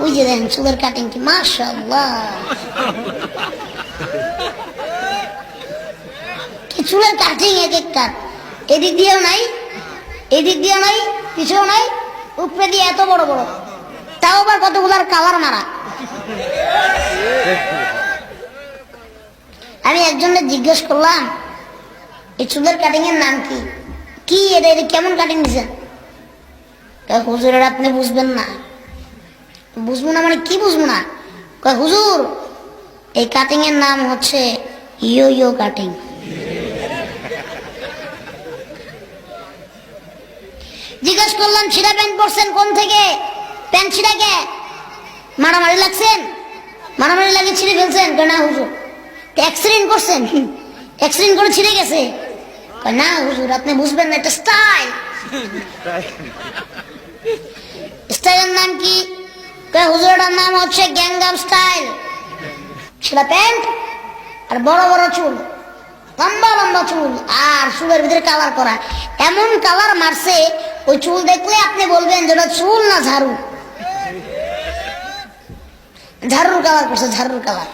ওই যে দেখেন চুলের কাটিং কি মাশাআল্লাহ কি চুলের কাটিং এক একটা এদিক দিয়েও নাই এদিক দিয়েও নাই পিছেও নাই উপরে দিয়ে এত বড় বড় তাও আবার কতগুলার কালার মারা আমি একজনের জিজ্ঞেস করলাম এই চুলের কাটিং এর নাম কি কি এটা এটা কেমন কাটিং দিছেন হুজুরের আপনি বুঝবেন না বুঝব না মানে কি বুঝব না? কয়, হুজুর এই কাটিং এর নাম হচ্ছে ইয়ো ইয়ো কাটিং জিজ্ঞেস করলাম ছিঁড়া প্যান্ট পরছেন কোন থেকে? প্যান্ট ছিঁড়া কে? মারামারি লাগছেন? মারামারি লাগে ছিঁড়ে ফেলছেন? না হুজুর। অ্যাক্সিডেন্ট করছেন? অ্যাক্সিডেন্ট করে ছিঁড়ে গেছে। না হুজুর আপনি বুঝবেন না এটা স্টাইল স্টাইলের নাম কি? হুজুরটার নাম হচ্ছে গ্যাংগাম স্টাইল। সেটা প্যান্ট আর বড় বড় চুল, লম্বা লম্বা চুল আর চুলের ভিতরে কালার করা। এমন কালার মারছে, ওই চুল দেখলে আপনি বলবেন যে ওটা চুল না ঝাড়ু। ঝাড়ুর কালার করছে, ঝাড়ুর কালার।